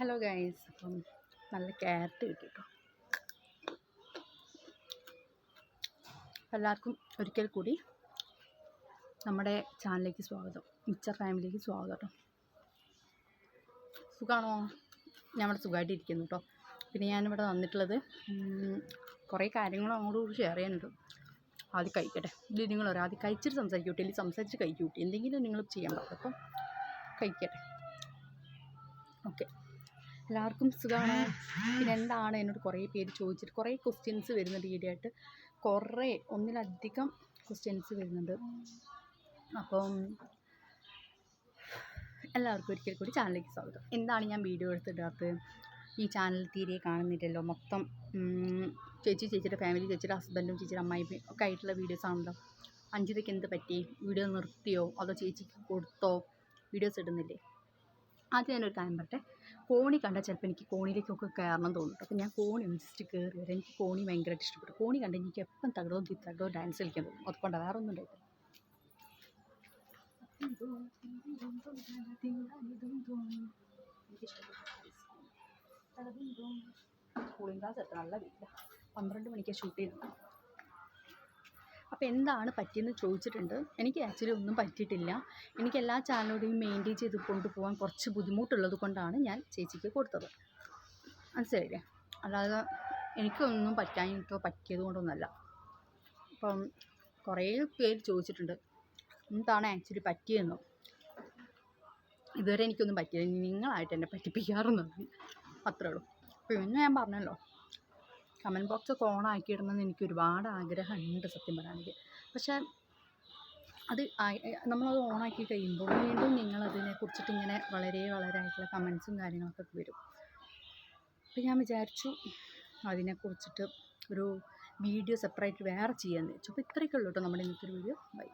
Hello guys അപ്പം നല്ല carrot കിട്ടി കേട്ടോ എല്ലാവർക്കും ഒരിക്കൽ കൂടി നമ്മുടെ ചാനലിലേക്ക് സ്വാഗതം. മിച്ചർ ഫാമിലിക്ക് സ്വാഗതം കേട്ടോ. സുഖമാണോ ഇവിടെ സുഖമായിട്ട് ഇരിക്കുന്നു കേട്ടോ. പിന്നെ ഞാനിവിടെ വന്നിട്ടുള്ളത് കുറേ കാര്യങ്ങളും അങ്ങോട്ട് ഷെയർ ചെയ്യാനുണ്ട്. ആദ്യം കഴിക്കട്ടെ. ഇത് നിങ്ങൾ ഒരു ആദ്യം കഴിച്ചിട്ട് സംസാരിക്കൂട്ടെ അല്ലെങ്കിൽ സംസാരിച്ച് കഴിക്കൂട്ടെ എന്തെങ്കിലും നിങ്ങൾ ചെയ്യാൻ പാടില്ല. അപ്പം കഴിക്കട്ടെ. ഓക്കെ. എല്ലാവർക്കും സുഖമാണ്. പിന്നെ എന്താണ് എന്നോട് കുറേ പേര് ചോദിച്ചിട്ട് കുറേ ക്വസ്റ്റ്യൻസ് വരുന്നുണ്ട് ഈയിടെയായിട്ട് കുറേ ഒന്നിലധികം ക്വസ്റ്റ്യൻസ് വരുന്നുണ്ട്. അപ്പം എല്ലാവർക്കും ഒരിക്കൽ കൂടി ചാനലിലേക്ക് സ്വാഗതം. എന്താണ് ഞാൻ വീഡിയോ എടുത്തിടാത്തത്? ഈ ചാനൽ തീരെ കാണുന്നില്ലല്ലോ. മൊത്തം ചേച്ചി ചേച്ചിയുടെ ഫാമിലി ചേച്ചിയുടെ ഹസ്ബൻഡും ചേച്ചിയുടെ അമ്മായിയും ഒക്കെ ആയിട്ടുള്ള വീഡിയോസ് ആണല്ലോ. അഞ്ചിതയ്ക്ക് എന്ത് പറ്റി? വീഡിയോ നിർത്തിയോ? അതോ ചേച്ചിക്ക് കൊടുത്തോ? വീഡിയോസ് ഇടുന്നില്ലേ? ആദ്യം ഞാനൊരു കാര്യം പറട്ടെ കോണി കണ്ടാൽ ചിലപ്പോൾ എനിക്ക് കോണിയിലേക്കൊക്കെ കയറണം തോന്നും അപ്പോൾ ഞാൻ കോണി ഒന്ന് ജസ്റ്റ് കയറി വരാം. എനിക്ക് കോണി ഭയങ്കരമായിട്ട് ഇഷ്ടപ്പെട്ടു. കോണി കണ്ട് എനിക്ക് എപ്പം തകടോ തകടോ ഡാൻസ് കളിക്കാൻ തോന്നും. അതുകൊണ്ട് വേറെ ഒന്നും ഉണ്ടായിട്ടില്ല കൂളിംഗ് ക്ലാസ് എത്ര? നല്ല വീട്ടിലാണ് പന്ത്രണ്ട് മണിക്കാണ് ഷൂട്ട് ചെയ്യുന്നത് അപ്പോൾ എന്താണ് പറ്റിയെന്ന് ചോദിച്ചിട്ടുണ്ട്. എനിക്ക് ആക്ച്വലി ഒന്നും പറ്റിയിട്ടില്ല. എനിക്ക് എല്ലാ ചാനലോടെയും മെയിന്റെയിൻ ചെയ്ത് കൊണ്ടുപോകാൻ കുറച്ച് ബുദ്ധിമുട്ടുള്ളത് കൊണ്ടാണ് ഞാൻ ചേച്ചിക്ക് കൊടുത്തത്. മനസ്സിലായില്ലേ? അല്ലാതെ എനിക്കൊന്നും പറ്റാനിട്ടോ പറ്റിയത് കൊണ്ടൊന്നുമല്ല. അപ്പം കുറേ പേര് ചോദിച്ചിട്ടുണ്ട്. എന്താണ് ആക്ച്വലി പറ്റിയതെന്ന്. ഇതുവരെ എനിക്കൊന്നും പറ്റിയില്ല. നിങ്ങളായിട്ട് എന്നെ പറ്റിപ്പിക്കാറുണ്ട്. അത്രേ ഉള്ളൂ. പിന്നെ ഞാൻ പറഞ്ഞല്ലോ. കമന്റ് ബോക്സ് ഒക്കെ ഓൺ ആക്കിയിടണമെന്ന് എനിക്ക് ഒരുപാട് ആഗ്രഹമുണ്ട് സത്യം പറയുകയാണെങ്കിൽ പക്ഷേ അത് നമ്മളത് ഓണാക്കി കഴിയുമ്പോൾ വീണ്ടും നിങ്ങൾ അതിനെക്കുറിച്ചിട്ട് ഇങ്ങനെ വളരെ വളരെ ആയിട്ടുള്ള കമൻസും കാര്യങ്ങളൊക്കെ വരും. അപ്പം ഞാൻ വിചാരിച്ചു അതിനെക്കുറിച്ചിട്ട് ഒരു വീഡിയോ സെപ്പറേറ്റ് വേറെ ചെയ്യാമെന്ന് വെച്ചു അപ്പോൾ ഇത്രയൊക്കെ ഉള്ളൂ കേട്ടോ നമ്മുടെ ഇന്നത്തെ വീഡിയോ. ബൈ.